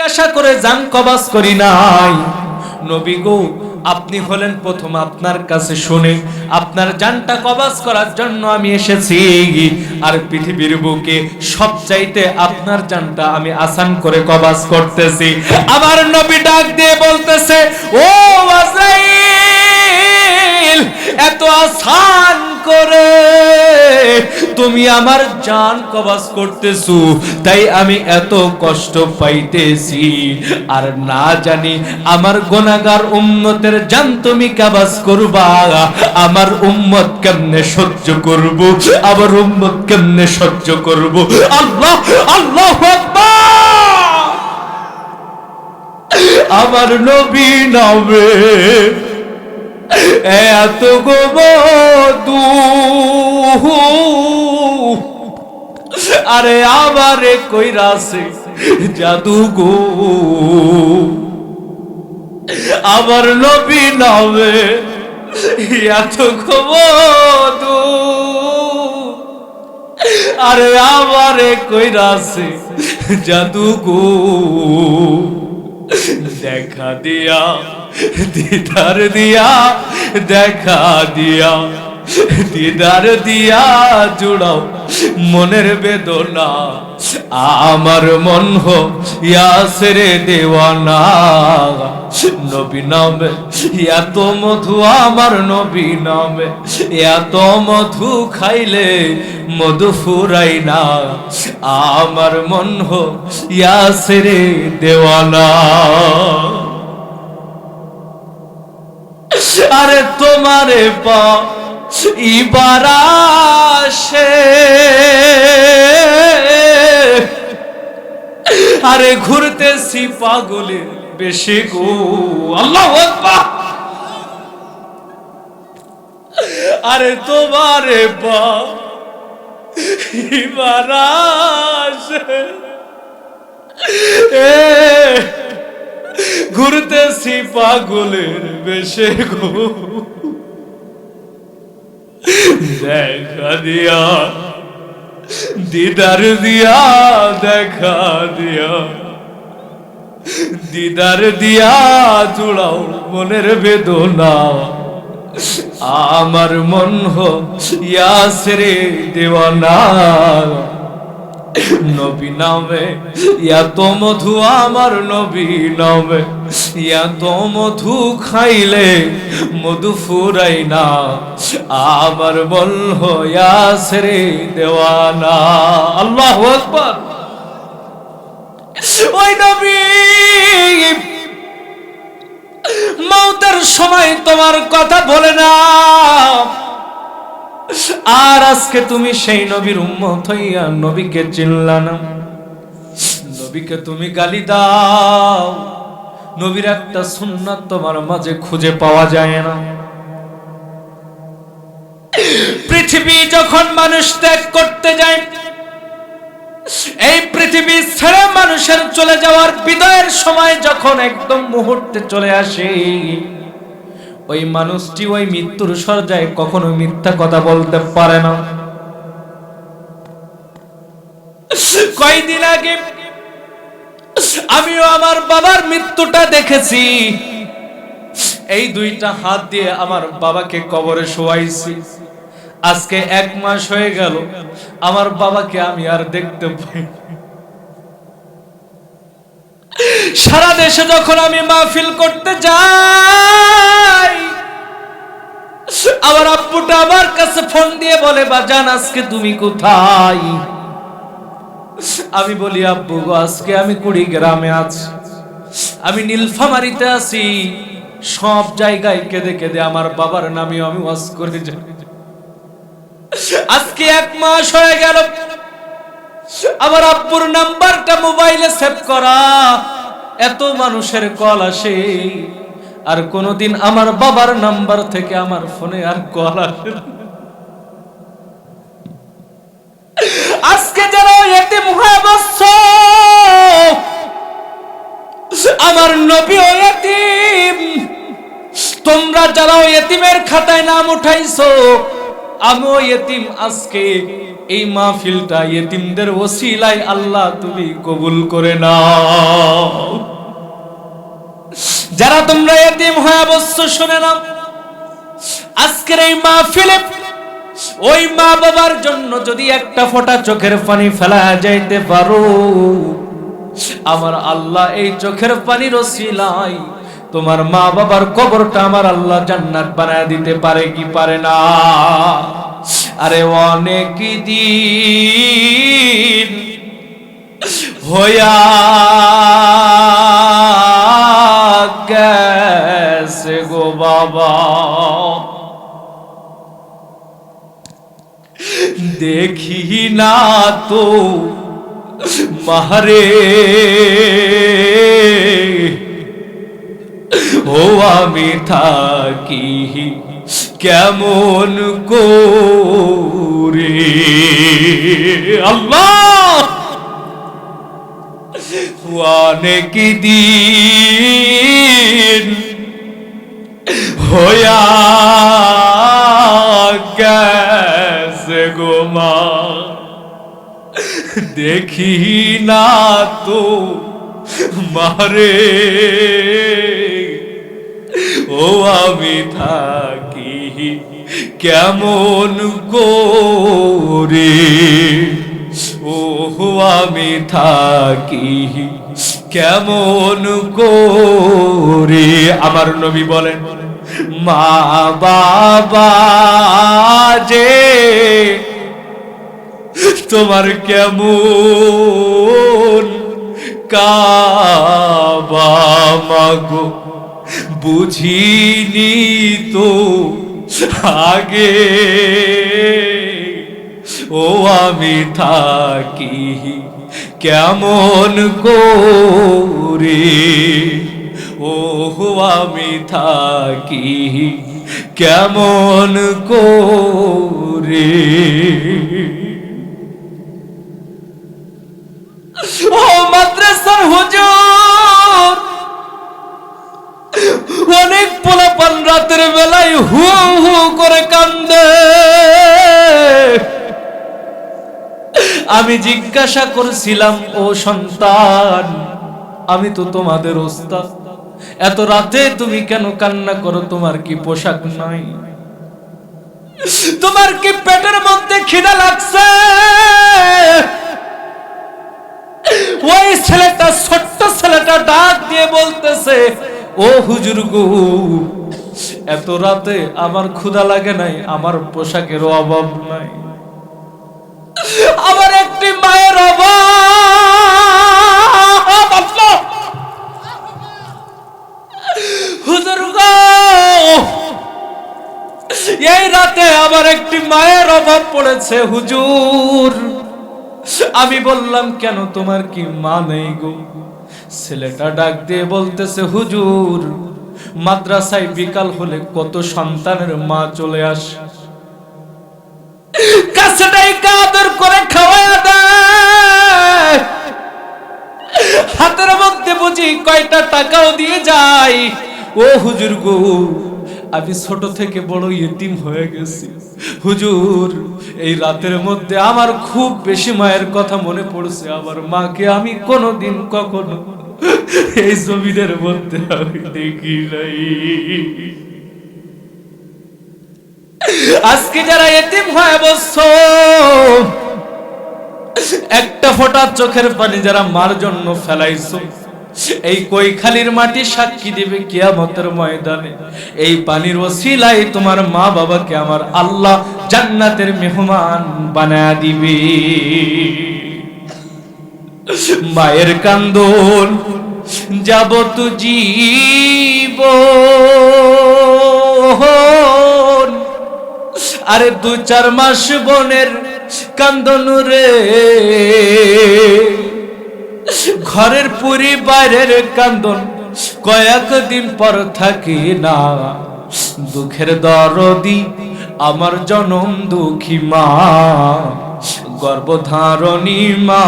জিজ্ঞাসা করে জান কবাস করি নাই। নবী গো, আপনি হলেন প্রথম আপনার কাছে শুনে আপনার জানটা কবাস করার জন্য আমি এসেছি। আর পৃথিবীর বুকে সব চাইতে আপনার জানটা আমি আসান করে কবাস করতেছি। আমার নবী ডাক দিয়ে বলতেছে, ও আজরাইল এত আসান করে তুমি আমার জান কবাস করতেছো, তাই আমি এত কষ্ট পাইতেছি। আর না জানি আমার গোনাগার উম্মতের জান তুমি কাবাস করবা, আমার উম্মত কেমনে সহ্য করব আবার উম্মত কেমনে সহ্য করব। আল্লাহ আল্লাহ আমার নবী নামে এত গোবদু আরে আমারে কইরাছে জাদু গো। আবার নবী নামে এত গোবদু আরে আমারে কইরাছে জাদু গো। দেখা দিয়া দিদার দিয়া, দেখা দিয়া। দিদার দিয়া জুড়াও মনের বেদনা। আমার মন হো ইয়াসরে দেওয়ানা। নবী নামে, এত মধু আমার নবী নামে। এত মধু খাইলে মধু ফুরাই না। আমার মন হো ইয়াসরে দেওয়ানা। আরে তোমারে পা ইবারাসে আরে ঘুরতেছি পাগলের বেশি গো। আল্লাহ আরে তোমারে এ ঘুরতেছি পাগলের বেশে গো। দেখা দিয়া, দিদার দিয়া, দেখা দিয়া। দিদার দিয়া চুড়াও মনের বেদনা। আমার মন হো, ইয়াসরে দেওয়ানা। নবী নামে এত মধু আমার নবী নামে এত মধু খাইলে মধু ফুরাই না, আমার বল হয়াসরে দেওয়ানা। আল্লাহ আকবার। ওই নবী, মৌতের সময় তোমার কথা বলে না। আর আজকে তুমি সেই নবীর উম্মত হইয়া নবীকে চিনলা না। নবীকে তুমি গালি দাও। নবীর একটা সুন্নাত তোমার মাঝে খুঁজে পাওয়া যায় না। পৃথিবী যখন মানুষ ত্যাগ করতে যায়, এই পৃথিবী ছেড়ে মানুষের চলে যাওয়ার বিদায়ের সময় যখন একদম মুহূর্তে চলে আসে ওই মানুষটি ওই মৃত্যুর সর্যায় কখনো মিথ্যা কথা বলতে পারে না। কয়দিন আগে আমিও আমার বাবার মৃত্যুটা দেখেছি। এই দুইটা হাত দিয়ে আমার বাবাকে কবরে শোয়াইছি। আজকে এক মাস হয়ে গেল, আমার বাবাকে আমি আর দেখতে পাই সারা দেশে যখন আমি মাহফিল করতে যাই আমার আব্বুটা আমার কাছে ফোন দিয়ে বলে, বাজান, আজকে তুমি কোথায়? আমি বলি, আব্বু গো, আজকে আমি কুড়ি গ্রামে আছি। আমি নীলফামারিতে আছি। সব জায়গায় কেঁদে কেঁদে আমার বাবার নামে আমি ওয়াজ করে যাই। আজকে এক মাস হয়ে গেল। আমার আব্বুর নাম্বারটা মোবাইলে সেভ করা। এত মানুষের কল আসে। আর কোনদিন আমার বাবার নাম্বার থেকে আমার ফোনে আর কল আসে আজকে যারা হয়ে আমার নবী এতিম, তোমরা যারা এতিমের খাতায় নাম উঠাইছো আমিও এতিম আজকে এই মাহফিলটা এতিমদের ওসিলায় আল্লাহ তুমি কবুল করে নাও। তোমরা এতিম হয়ে অবশ্য শুনে নাও, আজকের এই মাহফিলে ওই মা বাবার জন্য যদি একটা ফোঁটা চোখের পানি ফেলা যাইতে পারো। আমার আল্লাহ এই চোখের পানির ওসিলাই তোমার মা বাবার কবরটা আমার আল্লাহ জান্নাত বানায় দিতে পারে কি পারে না? আরে অনেক দিন হইয়া গেছে গো বাবা। দেখি না তো মারে। ও আমি থাকি কেমন করে? আল্লাহ! অনেক দিন হইয়া গেছে গো মা। দেখি না তো মারে। ও আমি থাকি কেমন করে? ও আমি থাকি কেমন করে? আমার নবী বলেন, মা বাবা যে তোমার কেমন কাবা বুঝিনি তো আগে। ও আমি থাকি কেমন করে? ও আমি থাকি কেমন করে? ও মাদ্রাসার হুজুর, অনেক পোলাপান রাতের বেলায় হু হু করে কান্দে। আমি জিজ্ঞাসা করছিলাম, ও সন্তান, আমি তো তোমাদের ওস্তাদ। এত রাতে তুমি কেন কান্না করো? তোমার কি পোশাক নাই? তোমার কি পেটের মধ্যে খিদা লাগছে? ওই ছেলেটা, ছোট্ট ছেলেটা ডাক দিয়ে বলতেছে, ও হুজুর গো, এত রাতে আমার ক্ষুধা লাগে নাই, আমার পোশাকের অভাব নাই আমার একটি মায়ের অভাব এই রাতে আমার একটি মায়ের অভাব পড়েছে, হুজুর। আমি বললাম, কেন তোমার কি মা নেই গো? ছেলেটা ডাক দিয়ে বলতেছে, হুজুর, মাদ্রাসায় বিকাল হলে কত সন্তানের মা চলে আসে। কয়টা টাকাও দিয়ে যায় ও হুজুর গো, আমি ছোট থেকে বড় ইতিম হয়ে গেছি। হুজুর, এই রাতের মধ্যে আমার খুব বেশি মায়ের কথা মনে পড়ছে। আমার মাকে আমি কোনোদিন কখনো এই জমিনের মধ্যে আমি দেখি নাই। আজকে যারা এতিম হয়ে বসছ, একটা ফোঁটা চোখের পানি যারা মার জন্য ফেলাইছো এই কৈখালির মাটি সাক্ষী দিবে কিয়ামতের ময়দানে। এই পানির ওসিলায় তোমার মা বাবাকে আমার আল্লাহ জান্নাতের মেহমান বানায়া দিবে। মায়ের কান্দন যাব তু জীব। আরে দু চার মাস বনের কান্দন রে। ঘরের পুরি বাইরের কান্দন কয়েকদিন পর থাকি না। দুঃখের দরদি আমার জনম দুঃখী মা, গর্ভধারণী মা,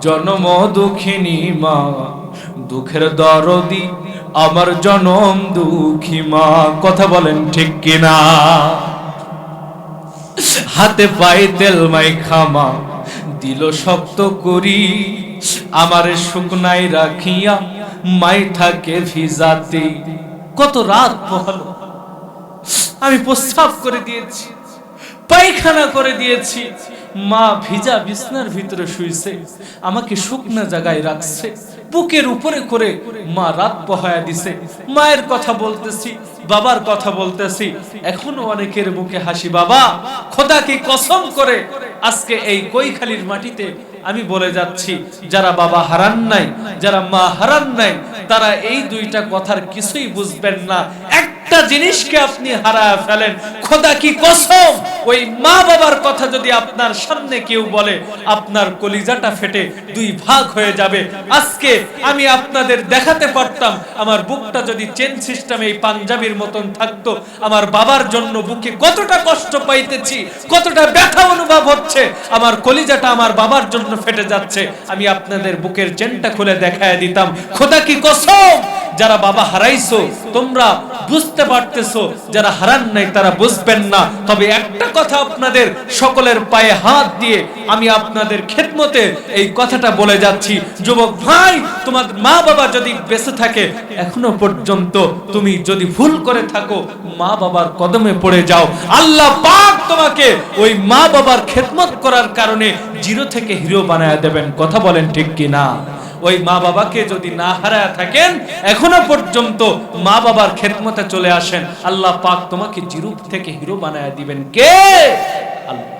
জনম দুঃখিনী মা। দুঃখের দরদি আমার জনম দুঃখী মা, কথা বলেন ঠিক কিনা? হাতে পায়ে তেল মাই খামা দিল শক্ত করি আমার শুকনাই রাখিয়া, মাই থাকে ভিজাতে। কত রাত পোহালো আমি প্রস্তাব করে দিয়েছি, পায়খানা করে দিয়েছি। মা ভিজা বিছনার ভিতরে শুইছে, আমাকে শুকনা জায়গায় রাখছে। বুকের উপরে করে মা রাত পহায়া দিছে। মায়ের কথা বলতেছি, বাবার কথা বলতেছি। এখনও অনেকের মুখে হাসি, বাবা, খোদাকে কসম করে আজকে এই কৈখালির মাটিতে আমি বলে যাচ্ছি, যারা বাবা হারান নাই, যারা মা হারান নাই, তারা এই দুইটা কথার কিছুই বুঝবেন না। একটা জিনিসকে আপনি হারা ফেলেন, খোদা কি কসম? ওই মা বাবার কথা যদি আপনার সামনে কেউ বলে, আপনার কলিজাটা ফেটে দুই ভাগ হয়ে যাবে। আজকে আমি আপনাদের দেখাতে পারতাম, আমার বুকটা যদি চেন সিস্টেম এই পাঞ্জাবির মতন থাকতো, আমার বাবার জন্য বুকে কতটা কষ্ট পাইতেছি, কতটা ব্যথা অনুভব হচ্ছে, আমার কলিজাটা আমার বাবার জন্য ফেটে যাচ্ছে। আমি আপনাদের বুকের চেনটা খুলে দেখায় দিতাম। খোদা কি কসম? যারা বাবা হারাইছো, তোমরা বুঝতে পারতেছো যারা হারান নাই তারা বুঝবেন না। তবে একটা কথা আপনাদের সকলের পায়ে হাত দিয়ে আমি আপনাদের খেদমতে এই কথাটা বলে যাচ্ছি। যুবক ভাই, তোমার মা বাবা যদি বেঁচে থাকে, এখনও পর্যন্ত তুমি যদি ভুল করে থাকো মা বাবার কদমে পড়ে যাও। আল্লাহ পাক তোমাকে ওই মা বাবার খেদমত করার কারণে জিরো থেকে হিরো বানায় দেবেন। কথা বলেন ঠিক কি না ওই মা বাবাকে যদি না হারায় থাকেন, এখনও পর্যন্ত মা বাবার খেদমতে চলে আসেন। আল্লাহ পাক তোমাকে জিরুপ থেকে হিরো বানায় দিবেন। কে? আল্লাহ।